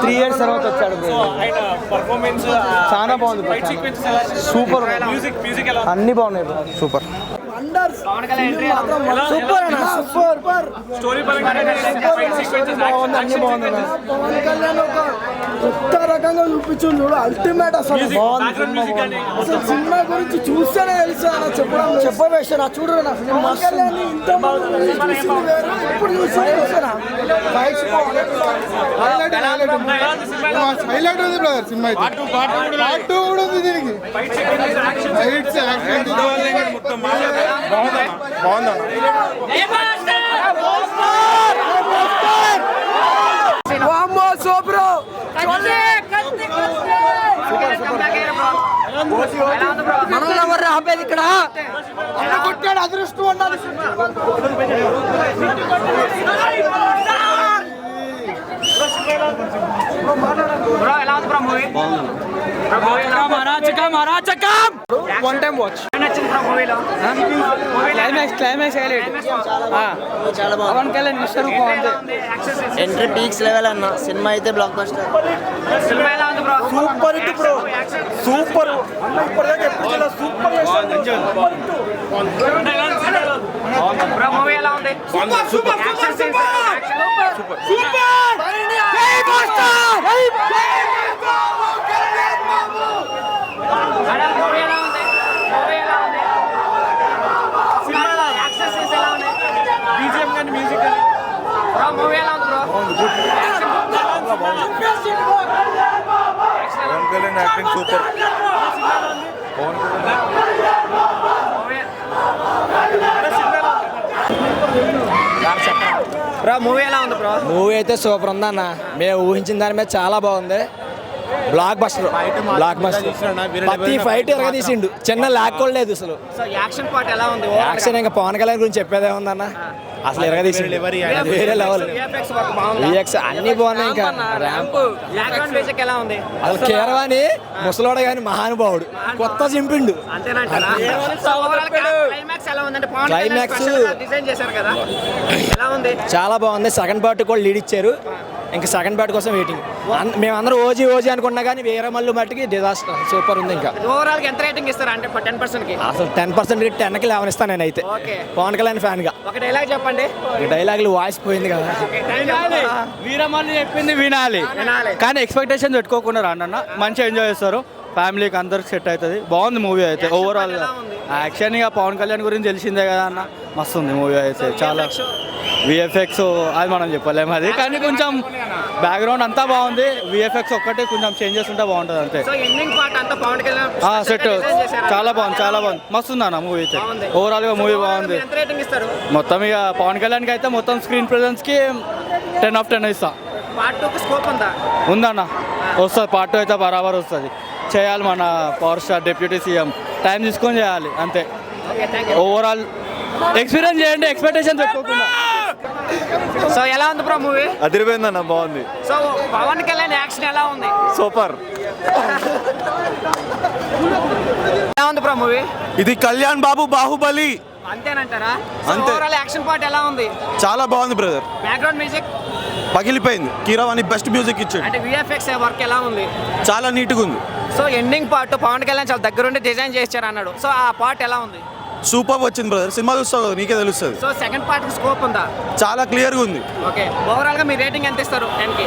Three years తర్వాత వచ్చాడు. bro. ఆయన పర్ఫార్మెన్స్ చాలా బాగుంది సూపర్ మ్యూజిక్ మ్యూజిక్ ఎలా అన్ని బాగున్నాయి. సూపర్ సూపర్ అన్న సూపర్ స్టోరీ పరంగా ఫైట్ సీక్వెన్సెస్ బాగుంది అన్ని బాగుంది పవన్ కళ్యాణ్ ఒక కొత్త రకంగా చూపించింది చూడు అల్టిమేట్ అసలు. కానీ అసలు సినిమా గురించి చూస్తేనే తెలుసు చెప్పడం చెప్పవేసి నా చూడు నా ఇంత ఇప్పుడు హైలైట్ ఉంది బ్రదర్ సినిమా పార్ట్ టూ కూడా ఉంది దీనికి బాగుందా సూపర్ మనల్ని ఎవరు ఆపేది ఇక్కడ? అన్న కొట్టాడు అదృష్టం ఉండాలి one time watch climax climax highlight Pawan Kalyan mister entry peaks level అన్న సినిమా అయితే blockbuster super hit bro super ఇప్పటిదాకా ఎప్పుడు super super BGM Pawan Kalyan acting super Pawan Kalyan movie ఎలా ఉంది బ్రో మూవీ అయితే సూపర్ ఉందన్న. మేము ఊహించిన దాని మీద చాలా బాగుంది. బ్లాక్ బస్టర్ బ్లాక్ బస్టర్ ప్రతి ఫైట్ ఎరగ తీసిండు. చిన్న లాక్ కూడా లేదు అసలు. సో యాక్షన్ పార్ట్ ఎలా ఉంది? యాక్షన్ ఇంకా పవన్ కళ్యాణ్ గురించి చెప్పేదే ఉందన్న అసలు ఎరగ తీసిండు. వేరే లెవెల్ విఎక్స్ అన్ని బాగున్నాయి ఇంకా. ర్యాంప్ బ్యాక్గ్రౌండ్ మ్యూజిక్ ఎలా ఉంది? అసలు కేరవాణి ముసలోడ గాని మహానుభావుడు. కొత్త చింపిండు క్లైమాక్స్ ఎలా ఉందంటే పవన్ Climax- క్లైమాక్స్ డిజైన్ చేశారు కదా. ఎలా ఉంది? చాలా బాగుంది. సెకండ్ పార్ట్ కూడా లీడ్ ఇచ్చారు. ఇంకా సెకండ్ పార్ట్ కోసం వెయిటింగ్ మేమందరం ఓజీ ఓజీ అనుకున్నా కానీ వేరే మళ్ళీ మట్టికి డిజాస్టర్ సూపర్ ఉంది ఇంకా. ఓవరాల్ ఎంత రేటింగ్ ఇస్తారు అంటే టెన్ పర్సెంట్కి? అసలు టెన్ పర్సెంట్ టెన్కి లెవెన్ ఇస్తాను నేనైతే. ఓకే. పవన్ కళ్యాణ్ ఫ్యాన్గా. ఒక డైలాగ్ చెప్పండి. ఈ డైలాగులు వాయిస్ పోయింది కదా. వీరమల్లి చెప్పింది వినాలి. వినాలి. కానీ ఎక్స్పెక్టేషన్ పెట్టుకోకుండా రాండి మంచిగా ఎంజాయ్ చేస్తారు. ఫ్యామిలీకి అందరికి సెట్ అవుతుంది. బాగుంది మూవీ అయితే ఓవరాల్? యాక్షన్ ఇక పవన్ కళ్యాణ్ గురించి తెలిసిందే కదా అన్న. మస్తు ఉంది మూవీ అయితే చాలా. విఎఫ్ఎక్స్ అది మనం చెప్పలేము అది. కానీ కొంచెం బ్యాక్గ్రౌండ్ అంతా బాగుంది. విఎఫ్ఎక్స్ ఒక్కటే కొంచెం చేంజెస్ ఉంటే బాగుంటుంది అంతే. సెట్? చాలా బాగుంది చాలా బాగుంది. మస్తు అన్న మూవీ అయితే. బాగుంది. ఓవరాల్గా మూవీ బాగుంది. మొత్తం ఇక పవన్ కళ్యాణ్కి అయితే మొత్తం స్క్రీన్ ప్రెజెన్స్కి టెన్ ఆఫ్ టెన్ ఇస్తా. ఉందన్న వస్తుంది. పార్ట్ టూ అయితే బరాబర్ వస్తుంది. చేయాలి మన power star deputy CM time తీసుకొని చేయాలి అంతే. ఓవరాల్ ఎక్స్పీరియన్స్ చేయండి ఎక్స్పెక్టేషన్ పెట్టుకోకుండా. సో ఎలా ఉంది బ్రో మూవీ అదిరిపోయిందన్న బాగుంది. సో పవన్ కళ్యాణ్ యాక్షన్ ఎలా ఉంది? సూపర్. ఎలా ఉంది బ్రో మూవీ ఇది కళ్యాణ్ బాబు బాహుబలి. అంతేనంటారా? అంతే. ఓవరాల్ యాక్షన్ పార్ట్ ఎలా ఉంది? చాలా బాగుంది బ్రదర్ బ్యాక్గ్రౌండ్ మ్యూజిక్ పగిలిపోయింది. కీరవాణి బెస్ట్ మ్యూజిక్ ఇచ్చాడు. అంటే విఎఫ్ఎక్స్ వర్క్ ఎలా ఉంది? చాలా నీట్గా ఉంది. So ending part Pawan Kalyan చాలా దగ్గరుండి డిజైన్ చేశారు అన్నాడు సో ఆ పార్ట్ ఎలా ఉంది? సూపర్ వచ్చింది బ్రదర్ సినిమా చూస్తావు కదా నీకే తెలుస్తుంది. సో సెకండ్ పార్ట్ స్కోప్ ఉందా? చాలా క్లియర్గా ఉంది. ఓకే ఓవరాల్గా మీ రేటింగ్ ఎంత ఇస్తారు? టెన్కి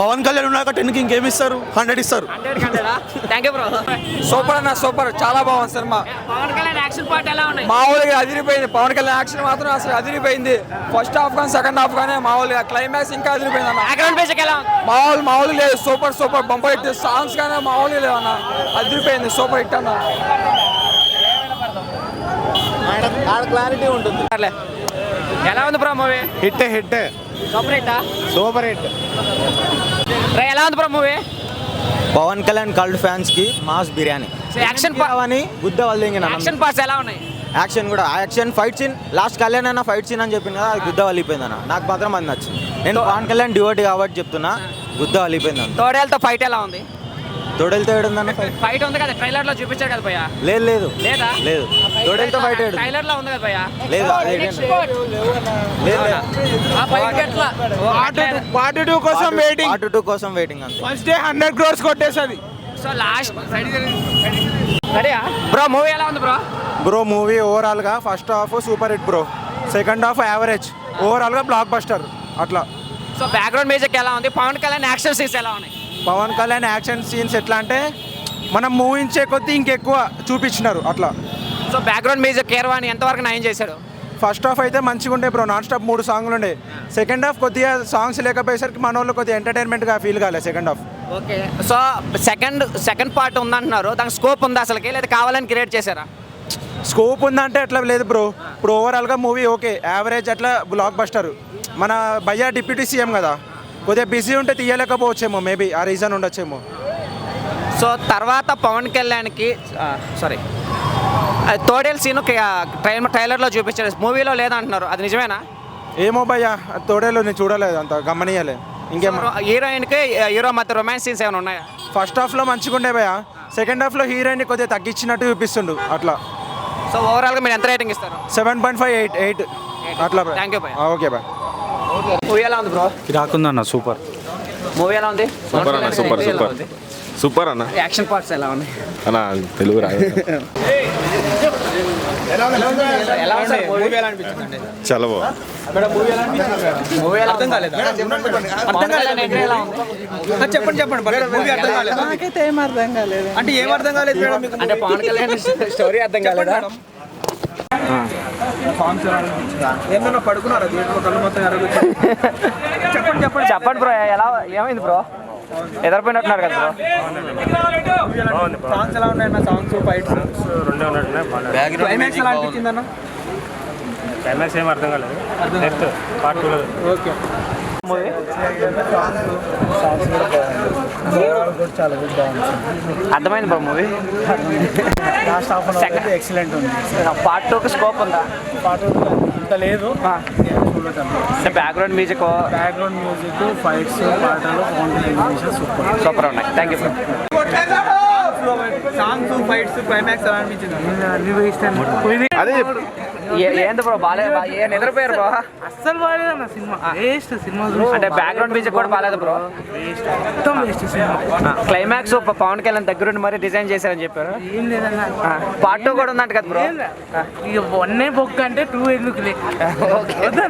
పవన్ కళ్యాణ్ ఉన్నాక ఇంకేమి ఇస్తారు? హండ్రెడ్ ఇస్తారు. హండ్రెడ్ హండ్రెడా? థ్యాంక్ యూ బ్రో సూపర్ అన్న సూపర్. చాలా బాగుంది cinema. Pawan Kalyan action part ఎలా ఉన్నాయి? మామూలుగా అదిరిపోయింది. పవన్ కళ్యాణ్ యాక్షన్ మాత్రం అసలు అదిరిపోయింది. ఫస్ట్ హాఫ్ కానీ సెకండ్ హాఫ్ కానీ మామూలుగా క్లైమాక్స్ ఇంకా అదిరిపోయింది అన్న. బ్యాక్గ్రౌండ్ మ్యూజిక్ ఎలా? ఉంది మామూలు మామూలు లేదు. Super super. Bumper hit songs కానీ మామూలు లేవు అన్న. అదిరిపోయింది. సూపర్ హిట్ అన్న. క్లారిటీ ఉంటుంది. ఎలా ఉంది bro movie hit hit super హిట్టా super hit రే ఎలా ఉంది bro movie Pawan Kalyan cult ఫ్యాన్స్కి మాస్ బిర్యానీ. యాక్షన్ అని గుద్ద వాళ్ళు యాక్షన్ పార్ట్స్ ఎలా ఉన్నాయి? యాక్షన్ కూడా. Action fight scene last Kalyan అన్న ఫైట్ సీన్ అని చెప్పింది కదా అది గుద్ద వలిపోయింది అన్న. నాకు మాత్రం అది నచ్చింది. నేను పవన్ కళ్యాణ్ డివోటీ కాబట్టి చెప్తున్నా గుద్ద వలిపోయింది అన్న. తోడేలతో ఫైట్ ఎలా ఉంది? తోడేలతో ఏడుందన్న ఫైట్ ఫైట్ ఉంది కదా ట్రైలర్లో చూపించారు కదా భయ్యా. లేదు లేదు. లేదా? లేదు. తోడేలతో ఫైట్ ఏడు ట్రైలర్లో ఉంది కదా భయ్యా. లేదు. లేదు లేదు. ఆ ఫైట్ ఎట్లా? పార్ట్ టూ కోసం వెయిటింగ్ పార్ట్ టూ కోసం వెయిటింగ్ అంతే. ఫస్ట్ డే హండ్రెడ్ క్రోర్స్ కొట్టేస్తుంది సో లాస్ట్ రెడీయా బ్రో మూవీ ఎలా ఉంది బ్రో బ్రో మూవీ ఓవరాల్గా first half super hit bro second half average ఓవరాల్గా బ్లాక్ బస్టర్ అట్లా. సో బ్యాక్గ్రౌండ్ మ్యూజిక్ ఎలా ఉంది? పవన్ కళ్యాణ్ యాక్షన్ సీన్స్ ఎలా ఉన్నాయి? పవన్ కళ్యాణ్ యాక్షన్ సీన్స్ ఎట్లా అంటే మనం మూవించే కొద్దీ ఇంకెక్కువ చూపించినారు అట్లా. సో బ్యాక్గ్రౌండ్ మ్యూజిక్ కేర్వాణి ఎంతవరకు నయం చేశాడు? ఫస్ట్ హాఫ్ అయితే మంచిగా ఉండే బ్రో నాన్ స్టాప్ మూడు సాంగ్లు ఉండే. సెకండ్ హాఫ్ కొద్దిగా సాంగ్స్ లేకపోయేసరికి మన వాళ్ళు కొద్దిగా ఎంటర్టైన్మెంట్గా ఫీల్ కాలేదు second half okay. So second second part ఉందంటున్నారు. దానికి స్కోప్ ఉందా అసలుకి? లేదా కావాలని క్రియేట్ చేశారా? స్కోప్ ఉందంటే అట్లా లేదు బ్రో ఇప్పుడు ఓవరాల్గా మూవీ ఓకే యావరేజ్ అట్లా బ్లాక్ బస్టర్ మన భయ్యా డిప్యూటీ సీఎం కదా. కొద్దిగా బిజీ ఉంటే తీయలేకపోవచ్చేమో మేబీ ఆ రీజన్ ఉండొచ్చేమో. సో తర్వాత పవన్ కళ్యాణ్కి సారీ తోడేల్ సీన్ ట్రైలర్ ట్రైలర్లో చూపించారు మూవీలో లేదంటున్నారు. అది నిజమేనా? ఏమో భయ్యా తోడేలు నేను చూడలేదు అంత గమనియలే ఇంకేమో హీరోయిన్కి హీరో మధ్య రొమాన్స్ సీన్స్ ఏమైనా ఉన్నాయా? ఫస్ట్ హాఫ్లో మంచిగా ఉండే భయ్యా. సెకండ్ హాఫ్లో హీరోయిన్ కొద్దిగా తగ్గించినట్టు చూపిస్తుండు అట్లా. సో ఓవరాల్గా మీరు ఎంత రేటింగ్ ఇస్తారు? Seven point five eight eight. అట్లా you, భయ్యా. ఓకే బాయ్ మూవీ ఎలా ఉంది బ్రో రాకుందన్న సూపర్. మూవీ ఎలా ఉంది? సూపర్ అన్న సూపర్ సూపర్. సూపర్ అన్న. యాక్షన్ పార్ట్స్ ఎలా ఉన్నాయి? అన్న తెలుగు రాదు. ఎలా ఉంది మూవీ ఎలా అనిపించింది చాలా బాగుంది. మూవీ ఎలా అర్థం కాలేదు? అర్థం కాలేదు? ఎలా ఉంది? చెప్పండి చెప్పండి మూవీ అర్థం కాలేదు. నాకైతే ఏం అర్థం కాలేదు. అంటే ఏం అర్థం కాలేదు అంటే పవన్ కళ్యాణ్ స్టోరీ అర్థం కాలేదా? ఏమన్నా పడుకున్నారా? కళ్ళు మొత్తం చెప్పండి చెప్పండి. చెప్పండి బ్రో ఎలా ఏమైంది బ్రో? ఎదరిపోయినట్టున్నారు కదా బ్రో. సాంగ్స్ ఎలా ఉన్నాయి అన్న సాంగ్స్ ఫైట్స్ క్లైమాక్స్ ఎలా అనిపించింది అన్న క్లైమాక్స్ ఏం అర్థం కాలేదు. నెక్స్ట్ పార్ట్ టూలో ఓకే అర్థమైంది బ్రో మూవీ? ఎక్సలెంట్ ఉంది. పార్ట్ టూకి స్కోప్ ఉందా? పాట ఇంత లేదు. Background music background music fights పాటలు సూపర్ సూపర్ ఉన్నాయి. Thank you songs fights climax అనిపించింది? అదే ఏంది బ్రో బాలే ఏ నిద్రపోయారు బ్రో అస్సలు బాగాలేదన్న సినిమా. వేస్ట్ సినిమా అంటే బ్యాక్గ్రౌండ్ మ్యూజిక్ కూడా బాగాలేదు బ్రో మొత్తం waste cinema. Climax Pawan Kalyan దగ్గరుండి మరీ డిజైన్ చేశారని చెప్పారు. ఏం లేదన్న. పార్ట్ టూ కూడా ఉందంట కదా బ్రో ఇక వన్నే బొక్క అంటే టూ ఎందుకు లే వద్దన్న.